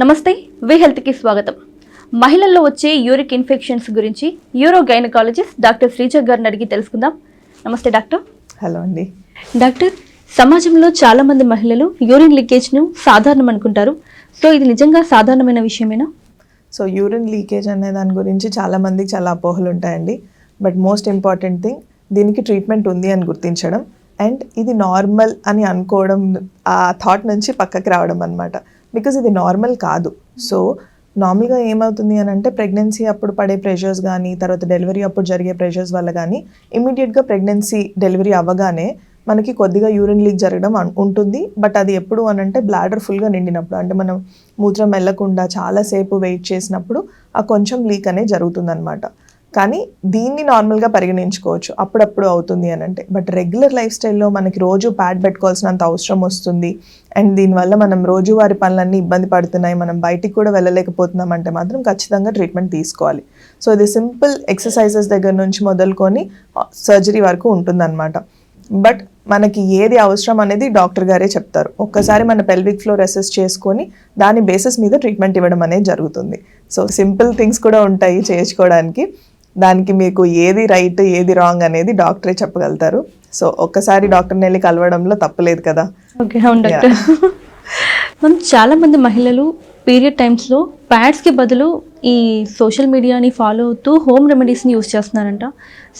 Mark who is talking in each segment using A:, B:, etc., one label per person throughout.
A: నమస్తే వి హెల్త్కి స్వాగతం. మహిళల్లో వచ్చే యూరిక్ ఇన్ఫెక్షన్స్ గురించి యూరో గైనకాలజిస్ట్ డాక్టర్ శ్రీజ గారిని అడిగి తెలుసుకుందాం. నమస్తే డాక్టర్.
B: హలో అండి.
A: డాక్టర్ సమాజంలో చాలా మంది మహిళలు యూరిన్ లీకేజ్ను సాధారణం అనుకుంటారు. సో ఇది నిజంగా సాధారణమైన విషయమేనా?
B: సో యూరిన్ లీకేజ్ అనే దాని గురించి చాలా మందికి చాలా అపోహలు ఉంటాయండి. బట్ మోస్ట్ ఇంపార్టెంట్ థింగ్ దీనికి ట్రీట్మెంట్ ఉంది అని గుర్తించడం. అండ్ ఇది నార్మల్ అని అనుకోవడం ఆ థాట్ నుంచి పక్కకి రావడం అనమాట బికాజ్ ఇది నార్మల్ కాదు. సో నార్మల్గా ఏమవుతుంది అని అంటే ప్రెగ్నెన్సీ అప్పుడు పడే ప్రెషర్స్ కానీ తర్వాత డెలివరీ అప్పుడు జరిగే ప్రెషర్స్ వల్ల కానీ ఇమీడియట్గా ప్రెగ్నెన్సీ డెలివరీ అవ్వగానే మనకి కొద్దిగా యూరిన్ లీక్ జరగడం ఉంటుంది. బట్ అది ఎప్పుడు అని అంటే బ్లాడర్ ఫుల్గా నిండినప్పుడు. అంటే మనం మూత్రం వెళ్ళకుండా చాలాసేపు వెయిట్ చేసినప్పుడు ఆ కొంచెం లీక్ అనేది జరుగుతుందన్నమాట. కానీ దీన్ని నార్మల్గా పరిగణించుకోవచ్చు. అప్పుడప్పుడు అవుతుంది అని అంటే. బట్ రెగ్యులర్ లైఫ్ స్టైల్లో మనకి రోజు ప్యాడ్ పెట్టుకోవాల్సినంత అవసరం వస్తుంది. అండ్ దీనివల్ల మనం రోజువారి పనులన్నీ ఇబ్బంది పడుతున్నాయి. మనం బయటికి కూడా వెళ్ళలేకపోతున్నాం అంటే మాత్రం ఖచ్చితంగా ట్రీట్మెంట్ తీసుకోవాలి. సో ఇది సింపుల్ ఎక్సర్సైజెస్ దగ్గర నుంచి మొదలుకొని సర్జరీ వరకు ఉంటుందన్నమాట. బట్ మనకి ఏది అవసరం అనేది డాక్టర్ గారే చెప్తారు. ఒక్కసారి మన పెల్విక్ ఫ్లోర్ అసెస్ చేసుకొని దాని బేసిస్ మీద ట్రీట్మెంట్ ఇవ్వడం అనేది జరుగుతుంది. సో సింపుల్ థింగ్స్ కూడా ఉంటాయి చేయించుకోవడానికి. దానికి మీకు ఏది రైట్ ఏది రాంగ్ అనేది డాక్టరే చెప్పగలుగుతారు. సో ఒక్కసారి డాక్టర్ని వెళ్ళి కలవడంలో తప్పలేదు కదా.
A: ఓకే అవును డాక్టర్. మనం చాలా మంది మహిళలు పీరియడ్ టైమ్స్లో ప్యాడ్స్కి బదులు ఈ సోషల్ మీడియాని ఫాలో అవుతూ హోమ్ రెమెడీస్ని యూస్ చేస్తున్నారంట.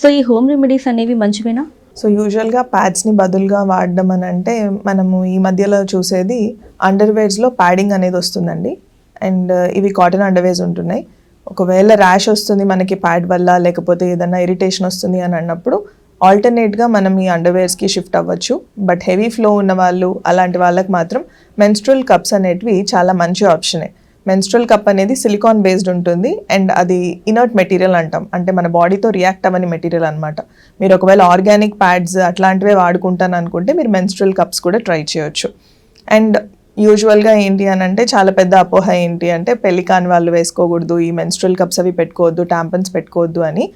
A: సో ఈ హోమ్ రెమెడీస్ అనేవి మంచివేనా?
B: సో యూజువల్గా ప్యాడ్స్ని బదులుగా వాడడం అని అంటే మనము ఈ మధ్యలో చూసేది అండర్వేర్స్లో ప్యాడింగ్ అనేది వస్తుందండి. అండ్ ఇవి కాటన్ అండర్వేర్స్ ఉంటున్నాయి. ఒకవేళ ర్యాష్ వస్తుంది మనకి ప్యాడ్ వల్ల లేకపోతే ఏదైనా ఇరిటేషన్ వస్తుంది అని అన్నప్పుడు ఆల్టర్నేట్గా మనం ఈ అండర్వేర్స్కి షిఫ్ట్ అవ్వచ్చు. బట్ హెవీ ఫ్లో ఉన్న వాళ్ళు అలాంటి వాళ్ళకి మాత్రం మెన్స్ట్రల్ కప్స్ అనేటివి చాలా మంచి ఆప్షనే మెన్స్ట్రల్ కప్ అనేది సిలికాన్ బేస్డ్ ఉంటుంది అండ్ అది ఇనర్ట్ మెటీరియల్ అంటాం. అంటే మన బాడీతో రియాక్ట్ అవ్వని మెటీరియల్ అనమాట మీరు ఒకవేళ ఆర్గానిక్ ప్యాడ్స్ అట్లాంటివే వాడుకుంటాను అనుకుంటే మీరు మెన్స్ట్రల్ కప్స్ కూడా ట్రై చేయొచ్చు. అండ్ యూజువల్గా ఏంటి అని అంటే చాలా పెద్ద అపోహ ఏంటి అంటే పెళ్ళి కాని వాళ్ళు వేసుకోకూడదు ఈ మెన్స్ట్రల్ కప్స్ అవి పెట్టుకోవద్దు ట్యాంపన్స్ పెట్టుకోవద్దు అని.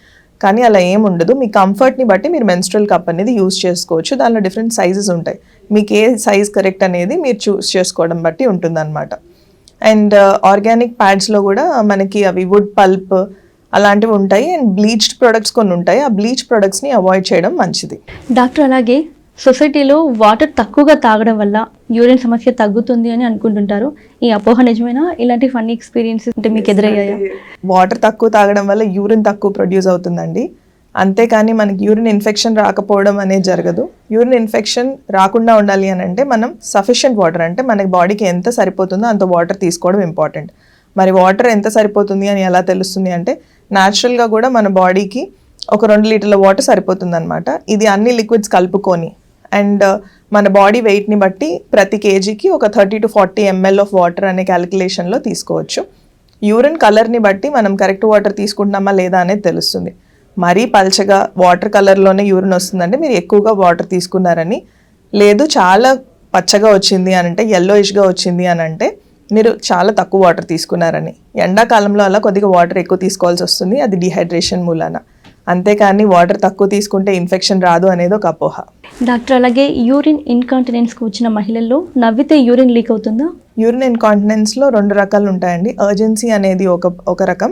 B: కానీ అలా ఏం ఉండదు. మీ కంఫర్ట్ని బట్టి మీరు మెన్స్ట్రల్ కప్ అనేది యూస్ చేసుకోవచ్చు. దానిలో డిఫరెంట్ సైజెస్ ఉంటాయి. మీకు ఏ సైజ్ కరెక్ట్ అనేది మీరు చూస్ చేసుకోవడం బట్టి ఉంటుందన్నమాట. అండ్ uh, ఆర్గానిక్ ప్యాడ్స్లో కూడా మనకి అవి వుడ్ పల్ప్ అలాంటివి ఉంటాయి. అండ్ బ్లీచ్డ్ ప్రొడక్ట్స్ కొన్ని ఉంటాయి. ఆ బ్లీచ్ ప్రొడక్ట్స్ని అవాయిడ్ చేయడం మంచిది.
A: డాక్టర్ అలాగే సొసైటీలో వాటర్ తక్కువగా తాగడం వల్ల యూరిన్ సమస్య తగ్గుతుంది అని అనుకుంటుంటారు. ఈ అపోహ నిజమేనా? ఇలాంటి ఫన్నీ ఎక్స్పీరియన్సెస్ అంటే మీకు ఎదురయ్యాయా?
B: వాటర్ తక్కువ తాగడం వల్ల యూరిన్ తక్కువ ప్రొడ్యూస్ అవుతుందండి. అంతేకాని మనకి యూరిన్ ఇన్ఫెక్షన్ రాకపోవడం అనేది జరగదు. యూరిన్ ఇన్ఫెక్షన్ రాకుండా ఉండాలి అని అంటే మనం సఫిషియంట్ వాటర్ అంటే మనకి బాడీకి ఎంత సరిపోతుందో అంత వాటర్ తీసుకోవడం ఇంపార్టెంట్. మరి వాటర్ ఎంత సరిపోతుంది అని ఎలా తెలుస్తుంది అంటే న్యాచురల్గా కూడా మన బాడీకి ఒక రెండు లీటర్ల వాటర్ సరిపోతుంది అనమాట ఇది అన్ని లిక్విడ్స్ కలుపుకొని అండ్ uh, మన బాడీ వెయిట్ని బట్టి ప్రతి కేజీకి ఒక thirty to forty ml of water అనే క్యాలిక్యులేషన్లో తీసుకోవచ్చు. యూరిన్ కలర్ని బట్టి మనం కరెక్ట్ వాటర్ తీసుకుంటున్నామా లేదా అనేది తెలుస్తుంది. మరీ పల్చగా వాటర్ కలర్లోనే యూరిన్ వస్తుందంటే మీరు ఎక్కువగా వాటర్ తీసుకున్నారని. లేదు చాలా పచ్చగా వచ్చింది అని అంటే yellowish-గా వచ్చింది అని అంటే మీరు చాలా తక్కువ వాటర్ తీసుకున్నారని. ఎండాకాలంలో అలా కొద్దిగా వాటర్ ఎక్కువ తీసుకోవాల్సి వస్తుంది. అది డిహైడ్రేషన్ మూలాన. అంతేకాని వాటర్ తక్కువ తీసుకుంటే ఇన్ఫెక్షన్ రాదు అనేది ఒక అపోహ.
A: డాక్టర్ అలాగే యూరిన్ ఇన్కాంటినెన్స్కి వచ్చిన మహిళల్లో నవ్వితే యూరిన్ లీక్ అవుతుందా?
B: యూరిన్ ఇన్కాంటినెన్స్లో రెండు రకాలు ఉంటాయండి. అర్జెన్సీ అనేది ఒక ఒక రకం.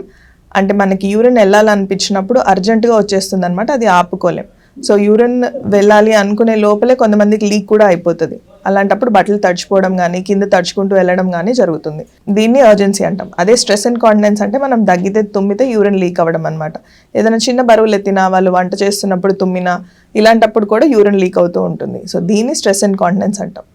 B: అంటే మనకి యూరిన్ వెళ్ళాలనిపించినప్పుడు అర్జెంటుగా వచ్చేస్తుంది అనమాట అది ఆపుకోలేం. సో యూరిన్ వెళ్ళాలి అనుకునే లోపలే కొంతమందికి లీక్ కూడా అయిపోతుంది. అలాంటప్పుడు బట్టలు తడిచిపోవడం కానీ కింద తడుచుకుంటూ వెళ్ళడం కానీ జరుగుతుంది. దీన్ని అర్జెన్సీ అంటాం. అదే స్ట్రెస్ అండ్ కాన్ఫిడెన్స్ అంటే మనం దగ్గితే తుమ్మితే యూరిన్ లీక్ అవ్వడం అనమాట ఏదైనా చిన్న బరువులు ఎత్తినా వాళ్ళు వంట చేస్తున్నప్పుడు తుమ్మినా ఇలాంటప్పుడు కూడా యూరిన్ లీక్ అవుతూ ఉంటుంది. సో దీన్ని స్ట్రెస్ అండ్ కాన్ఫిడెన్స్ అంటాం.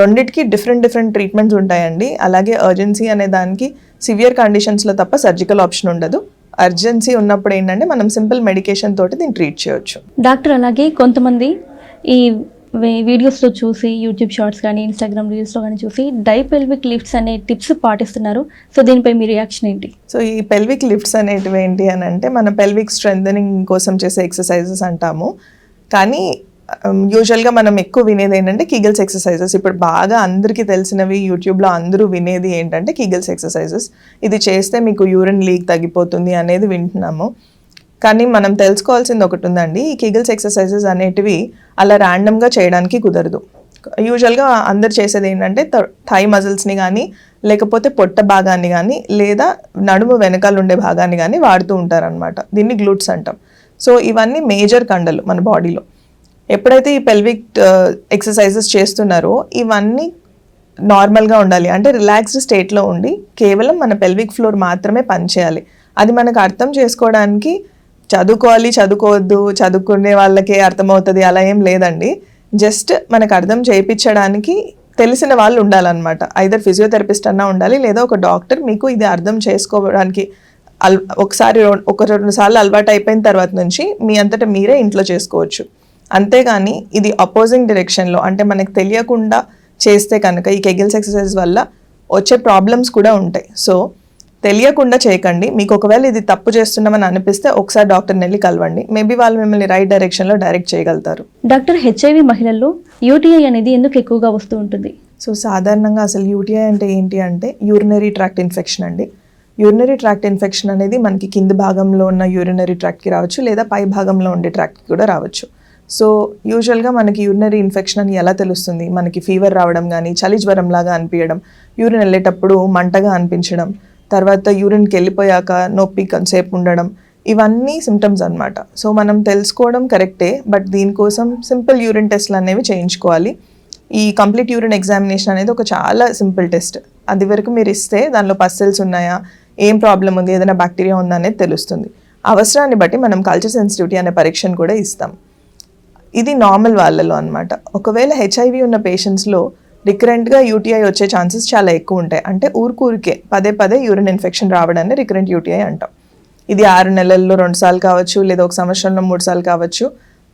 B: రెండిటికి డిఫరెంట్ డిఫరెంట్ ట్రీట్మెంట్స్ ఉంటాయండి. అలాగే అర్జెన్సీ అనే దానికి సివియర్ కండిషన్స్లో తప్ప సర్జికల్ ఆప్షన్ ఉండదు. అర్జెన్సీ ఉన్నప్పుడు ఏంటంటే మనం సింపుల్ మెడికేషన్ తోటి దీన్ని ట్రీట్ చేయొచ్చు.
A: డాక్టర్ అలాగే కొంతమంది ఈ వీడియోస్లో చూసి యూట్యూబ్ షార్ట్స్ కానీ ఇన్స్టాగ్రామ్ రీల్స్లో కానీ చూసి డైపెల్విక్ లిఫ్ట్స్ అనే టిప్స్ పాటిస్తున్నారు. సో దీనిపై మీ రియాక్షన్ ఏంటి?
B: సో ఈ పెల్విక్ లిఫ్ట్స్ అనేటివి ఏంటి అని అంటే మన పెల్విక్ స్ట్రెంథనింగ్ కోసం చేసే ఎక్సర్సైజెస్ అంటాము. కానీ Um, యూజువల్గా మనం ఎక్కువ వినేది ఏంటంటే కీగల్స్ ఎక్సర్సైజెస్ ఇప్పుడు బాగా అందరికీ తెలిసినవి యూట్యూబ్లో అందరూ వినేది ఏంటంటే కీగల్స్ ఎక్సర్సైజెస్ ఇది చేస్తే మీకు యూరిన్ లీక్ తగ్గిపోతుంది అనేది వింటున్నాము. కానీ మనం తెలుసుకోవాల్సింది ఒకటి ఉందండి ఈ కిగిల్స్ ఎక్సర్సైజెస్ అనేటివి అలా ర్యాండమ్గా చేయడానికి కుదరదు. యూజువల్గా అందరు చేసేది ఏంటంటే థై మజిల్స్ని కానీ లేకపోతే పొట్ట భాగాన్ని కానీ లేదా నడుము వెనకాల ఉండే భాగాన్ని కానీ వాడుతూ ఉంటారనమాట దీన్ని గ్లూట్స్ అంటాం. సో ఇవన్నీ మేజర్ కండలు మన బాడీలో ఎప్పుడైతే ఈ పెల్విక్ ఎక్సర్సైజెస్ uh, చేస్తున్నారో ఇవన్నీ నార్మల్గా ఉండాలి. అంటే రిలాక్స్డ్ స్టేట్లో ఉండి కేవలం మన పెల్విక్ ఫ్లోర్ మాత్రమే పనిచేయాలి అది మనకు అర్థం చేసుకోవడానికి చదువుకోవాలి చదువుకోవద్దు చదువుకునే వాళ్ళకే అర్థమవుతుంది అలా ఏం లేదండి. జస్ట్ మనకు అర్థం చేయించడానికి తెలిసిన వాళ్ళు ఉండాలన్నమాట. ఐదర్ ఫిజియోథెరపిస్ట్ అన్నా ఉండాలి లేదా ఒక డాక్టర్ మీకు ఇది అర్థం చేసుకోవడానికి అల్ ఒకసారి ఒక రెండు సార్లు అలవాటు అయిపోయిన తర్వాత నుంచి మీ అంతటా మీరే ఇంట్లో చేసుకోవచ్చు. అంతేగాని ఇది అపోజింగ్ డైరెక్షన్లో అంటే మనకు తెలియకుండా చేస్తే కనుక ఈ కెగిల్స్ ఎక్సర్సైజ్ వల్ల వచ్చే ప్రాబ్లమ్స్ కూడా ఉంటాయి. సో తెలియకుండా చేయకండి. మీకు ఒకవేళ ఇది తప్పు చేస్తున్నామని అనిపిస్తే ఒకసారి డాక్టర్ని వెళ్ళి కలవండి. మేబీ వాళ్ళు మిమ్మల్ని రైట్ డైరెక్షన్లో డైరెక్ట్ చేయగలుగుతారు.
A: డాక్టర్ హెచ్ఐవి మహిళల్లో యూటీఐ అనేది ఎందుకు ఎక్కువగా వస్తూ ఉంటుంది?
B: సో సాధారణంగా అసలు యూటీఐ అంటే ఏంటి అంటే యూరినరీ ట్రాక్ట్ ఇన్ఫెక్షన్ అండి. యూరినరీ ట్రాక్ట్ ఇన్ఫెక్షన్ అనేది మనకి కింది భాగంలో ఉన్న యూరినరీ ట్రాక్ట్కి రావచ్చు లేదా పై భాగంలో ఉండే ట్రాక్ట్కి కూడా రావచ్చు. సో యూజువల్గా మనకి యూరినరీ ఇన్ఫెక్షన్ అని ఎలా తెలుస్తుంది? మనకి ఫీవర్ రావడం కానీ చలి జ్వరం లాగా అనిపించడం యూరిన్ వెళ్ళేటప్పుడు మంటగా అనిపించడం తర్వాత యూరిన్కి వెళ్ళిపోయాక నొప్పి కొంతసేపు ఉండడం ఇవన్నీ సిమ్టమ్స్ అన్నమాట. సో మనం తెలుసుకోవడం కరెక్టే బట్ దీనికోసం సింపుల్ యూరిన్ టెస్ట్లు అనేవి చేయించుకోవాలి. ఈ కంప్లీట్ యూరిన్ ఎగ్జామినేషన్ అనేది ఒక చాలా సింపుల్ టెస్ట్ అది వరకు మీరు ఇస్తే దానిలో పస్సెల్స్ ఉన్నాయా ఏం ప్రాబ్లం ఉంది ఏదైనా బ్యాక్టీరియా ఉందా అనేది తెలుస్తుంది. అవసరాన్ని బట్టి మనం కల్చర్ సెన్సిటివిటీ అనే పరీక్షను కూడా ఇస్తాం. ఇది నార్మల్ వాళ్ళలో అన్నమాట. ఒకవేళ హెచ్ఐవి ఉన్న పేషెంట్స్లో రికరెంట్గా యూటీఐ వచ్చే ఛాన్సెస్ చాలా ఎక్కువ ఉంటాయి. అంటే ఊరికూరికే పదే పదే యూరిన్ ఇన్ఫెక్షన్ రావడాన్ని రికరెంట్ యూటీఐ అంటాం. ఇది ఆరు నెలల్లో రెండు సార్లు కావచ్చు లేదా ఒక సంవత్సరంలో మూడు సార్లు కావచ్చు.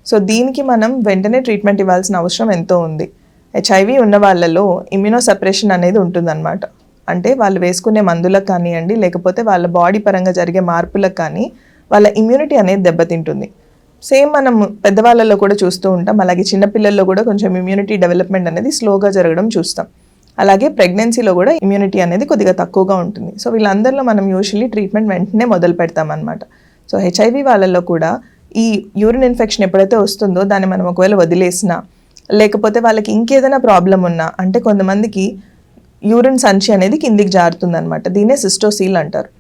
B: సో దీనికి మనం వెంటనే ట్రీట్మెంట్ ఇవ్వాల్సిన అవసరం ఎంతో ఉంది. హెచ్ఐవి ఉన్న వాళ్ళలో ఇమ్యూనో సపరేషన్ అనేది ఉంటుందన్నమాట. అంటే వాళ్ళు వేసుకునే మందులకు కానివ్వండి లేకపోతే వాళ్ళ బాడీ పరంగా జరిగే మార్పులకు కానీ వాళ్ళ ఇమ్యూనిటీ అనేది దెబ్బతింటుంది. సేమ్ మనం పెద్దవాళ్ళలో కూడా చూస్తూ ఉంటాం. అలాగే చిన్నపిల్లల్లో కూడా కొంచెం ఇమ్యూనిటీ డెవలప్మెంట్ అనేది స్లోగా జరగడం చూస్తాం. అలాగే ప్రెగ్నెన్సీలో కూడా ఇమ్యూనిటీ అనేది కొద్దిగా తక్కువగా ఉంటుంది. సో వీళ్ళందరిలో మనం యూజువల్లీ ట్రీట్మెంట్ వెంటనే మొదలు పెడతామన్నమాట. సో హెచ్ఐవి వాళ్ళల్లో కూడా ఈ యూరిన్ ఇన్ఫెక్షన్ ఎప్పుడైతే వస్తుందో దాన్ని మనం ఒకవేళ వదిలేసినా లేకపోతే వాళ్ళకి ఇంకేదైనా ప్రాబ్లం ఉన్నా అంటే కొంతమందికి యూరిన్ సంచి అనేది కిందికి జారుతుంది అనమాట దీన్నే సిస్టోసీల్ అంటారు.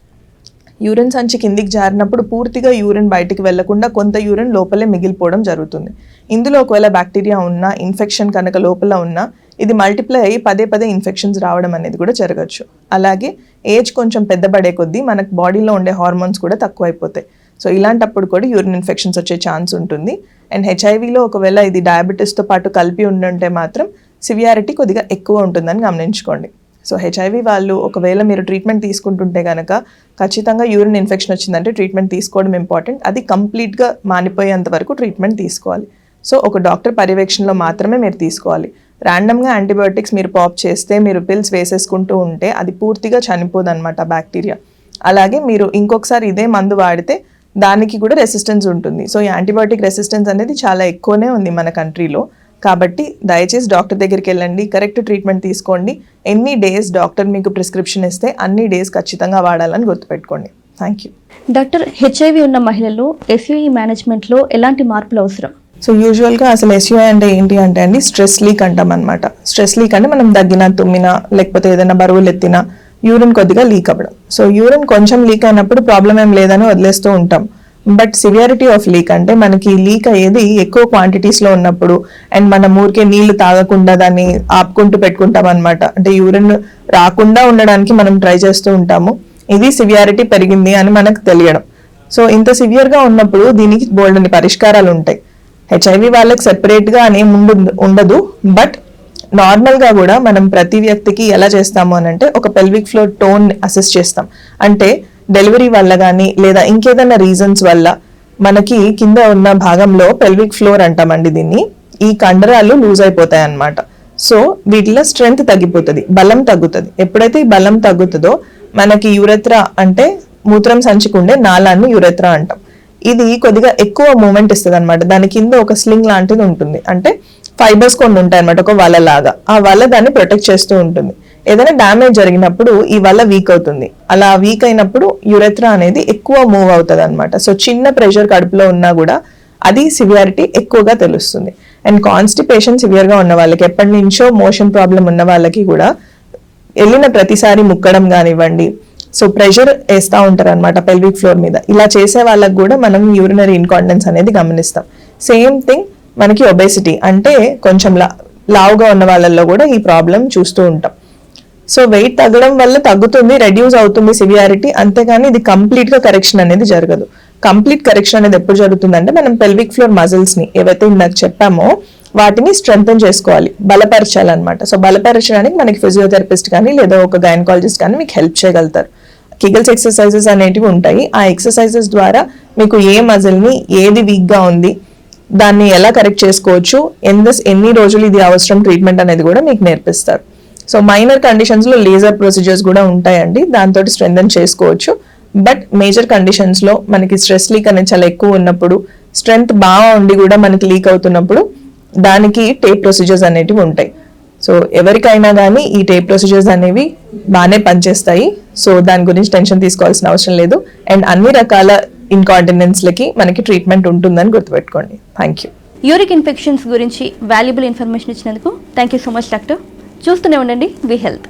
B: యూరిన్ సంచి కిందికి జారినప్పుడు పూర్తిగా యూరిన్ బయటికి వెళ్ళకుండా కొంత యూరిన్ లోపలే మిగిలిపోవడం జరుగుతుంది. ఇందులో ఒకవేళ బ్యాక్టీరియా ఉన్నా ఇన్ఫెక్షన్ కనుక లోపల ఉన్నా ఇది మల్టిప్లై అయ్యి పదే పదే ఇన్ఫెక్షన్స్ రావడం అనేది కూడా జరగచ్చు. అలాగే ఏజ్ కొంచెం పెద్దబడే కొద్దీ మనకు బాడీలో ఉండే హార్మోన్స్ కూడా తక్కువైపోతాయి. సో ఇలాంటప్పుడు కూడా యూరిన్ ఇన్ఫెక్షన్స్ వచ్చే ఛాన్స్ ఉంటుంది. అండ్ హెచ్ఐవిలో ఒకవేళ ఇది డయాబెటీస్తో పాటు కలిపి ఉండుంటే మాత్రం సివియారిటీ కొద్దిగా ఎక్కువ ఉంటుందని గమనించుకోండి. సో హెచ్ఐవి వాళ్ళు ఒకవేళ మీరు ట్రీట్మెంట్ తీసుకుంటుంటే కనుక ఖచ్చితంగా యూరిన్ ఇన్ఫెక్షన్ వచ్చిందంటే ట్రీట్మెంట్ తీసుకోవడం ఇంపార్టెంట్ అది కంప్లీట్గా మానిపోయేంత వరకు ట్రీట్మెంట్ తీసుకోవాలి. సో ఒక డాక్టర్ పర్యవేక్షణలో మాత్రమే మీరు తీసుకోవాలి. ర్యాండమ్గా యాంటీబయోటిక్స్ మీరు పాప్ చేస్తే మీరు పిల్స్ వేసేసుకుంటూ ఉంటే అది పూర్తిగా చనిపోదన్నమాట బ్యాక్టీరియా అలాగే మీరు ఇంకొకసారి ఇదే మందు వాడితే దానికి కూడా రెసిస్టెన్స్ ఉంటుంది. సో ఈ యాంటీబయోటిక్ రెసిస్టెన్స్ అనేది చాలా ఎక్కువనే ఉంది మన కంట్రీలో కాబట్టి దయచేసి డాక్టర్ దగ్గరికి వెళ్ళండి కరెక్ట్ ట్రీట్మెంట్ తీసుకోండి. ఎన్ని డేస్ డాక్టర్ మీకు ప్రిస్క్రిప్షన్ ఇస్తే అన్ని డేస్ ఖచ్చితంగా వాడాలని గుర్తుపెట్టుకోండి. Thank you.
A: డాక్టర్ హెచ్ఐవి ఉన్న మహిళల్లో ఎస్యూఈ మేనేజ్మెంట్లో ఎలాంటి మార్పులు అవసరం?
B: సో యూజువల్గా అసలు ఎస్యూఐ అంటే ఏంటి అంటే అండి స్ట్రెస్ లీక్ అంటాం అనమాట స్ట్రెస్ లీక్ అంటే మనం దగ్గిన తుమ్మినా లేకపోతే ఏదైనా బరువులు ఎత్తినా యూరిన్ కొద్దిగా లీక్ అవ్వడం. సో యూరిన్ కొంచెం లీక్ అయినప్పుడు ప్రాబ్లం ఏం లేదని వదిలేస్తూ ఉంటాం. బట్ సివియారిటీ ఆఫ్ లీక్ అంటే మనకి లీక్ అయ్యేది ఎక్కువ క్వాంటిటీస్లో ఉన్నప్పుడు. అండ్ మనం ఊరికే నీళ్ళు తాగకుండా దాన్ని ఆపుకుంటూ పెట్టుకుంటాం అనమాట అంటే యూరిన్ రాకుండా ఉండడానికి మనం ట్రై చేస్తూ ఉంటాము. ఇది సివియారిటీ పెరిగింది అని మనకు తెలియడం. సో ఇంత సివియర్గా ఉన్నప్పుడు దీనికి బోల్డని పరిష్కారాలు ఉంటాయి. హెచ్ఐవి వాళ్ళకి సెపరేట్గా అనే ముందు ఉండదు. బట్ నార్మల్గా కూడా మనం ప్రతి వ్యక్తికి ఎలా చేస్తాము అని అంటే ఒక పెల్విక్ ఫ్లోర్ టోన్ అసెస్ చేస్తాం. అంటే డెలివరీ వల్ల కానీ లేదా ఇంకేదైనా రీజన్స్ వల్ల మనకి కింద ఉన్న భాగంలో పెల్విక్ ఫ్లోర్ అంటామండి దీన్ని. ఈ కండరాలు లూజ్ అయిపోతాయి అన్నమాట సో వీటిలో స్ట్రెంగ్త్ తగ్గిపోతుంది బలం తగ్గుతుంది. ఎప్పుడైతే ఈ బలం తగ్గుతుందో మనకి యూరెత్ర అంటే మూత్రం సంచికుండే నాళాన్ని యూరెత్ర అంటాం. ఇది కొద్దిగా ఎక్కువ మూమెంట్ ఇస్తుంది అనమాట దాని కింద ఒక స్లింగ్ లాంటిది ఉంటుంది. అంటే ఫైబర్స్ కొన్ని ఉంటాయి అనమాట ఒక వల లాగా. ఆ వల దాన్ని ప్రొటెక్ట్ చేస్తూ ఉంటుంది. ఏదైనా డ్యామేజ్ జరిగినప్పుడు ఈ వల్ల వీక్ అవుతుంది. అలా వీక్ అయినప్పుడు యురెత్రా అనేది ఎక్కువ మూవ్ అవుతుంది అనమాట సో చిన్న ప్రెషర్ కడుపులో ఉన్నా కూడా అది సివియారిటీ ఎక్కువగా తెలుస్తుంది. అండ్ కాన్స్టిపేషన్ సివియర్గా ఉన్న వాళ్ళకి ఎప్పటి నుంచో మోషన్ ప్రాబ్లం ఉన్న వాళ్ళకి కూడా వెళ్ళిన ప్రతిసారి ముక్కడం కానివ్వండి సో ప్రెషర్ వేస్తూ ఉంటారు అనమాట పెల్విక్ ఫ్లోర్ మీద. ఇలా చేసే వాళ్ళకి కూడా మనం యూరినరీ ఇన్కాండెన్స్ అనేది గమనిస్తాం. సేమ్ థింగ్ మనకి ఒబేసిటీ అంటే కొంచెం లా లావుగా ఉన్న వాళ్ళల్లో కూడా ఈ ప్రాబ్లం చూస్తూ ఉంటాం. సో వెయిట్ తగ్గడం వల్ల తగ్గుతుంది రెడ్యూస్ అవుతుంది సివియారిటీ అంతేగాని ఇది కంప్లీట్గా కరెక్షన్ అనేది జరగదు. కంప్లీట్ కరెక్షన్ అనేది ఎప్పుడు జరుగుతుందంటే మనం పెల్విక్ ఫ్లోర్ మజిల్స్ని ఏవైతే ఇందాక చెప్పామో వాటిని స్ట్రెంగ్తన్ చేసుకోవాలి బలపరచాలన్నమాట. సో బలపరచడానికి మనకి ఫిజియోథెరపిస్ట్ కానీ లేదా ఒక గైనకాలజిస్ట్ కానీ మీకు హెల్ప్ చేయగలుగుతారు. కిగల్స్ ఎక్సర్సైజెస్ అనేటివి ఉంటాయి. ఆ ఎక్సర్సైజెస్ ద్వారా మీకు ఏ మజిల్ని ఏది వీక్గా ఉంది దాన్ని ఎలా కరెక్ట్ చేసుకోవచ్చు ఎన్ ఎన్ని రోజులు ఇది అవసరం ట్రీట్మెంట్ అనేది కూడా మీకు నేర్పిస్తారు. సో మైనర్ కండిషన్స్లో లేజర్ ప్రొసీజర్స్ కూడా ఉంటాయండి. దాంతో స్ట్రెంగ్ చేసుకోవచ్చు. బట్ మేజర్ కండిషన్స్లో మనకి స్ట్రెస్ లీక్ అనేది చాలా ఎక్కువ ఉన్నప్పుడు స్ట్రెంగ్త్ బాగా ఉండి కూడా మనకి లీక్ అవుతున్నప్పుడు దానికి టేప్ ప్రొసీజర్స్ అనేటివి ఉంటాయి. సో ఎవరికైనా కానీ ఈ టేప్ ప్రొసీజర్స్ అనేవి బాగానే పనిచేస్తాయి. సో దాని గురించి టెన్షన్ తీసుకోవాల్సిన అవసరం లేదు. అండ్ అన్ని రకాల ఇన్కాంటినెన్స్లకి మనకి ట్రీట్మెంట్ ఉంటుందని గుర్తుపెట్టుకోండి. థ్యాంక్ యూ
A: యూరిక్ ఇన్ఫెక్షన్స్ గురించి వాల్యుబుల్ ఇన్ఫర్మేషన్ ఇచ్చినందుకు thank you so much doctor చూస్తూనే ఉండండి. V health.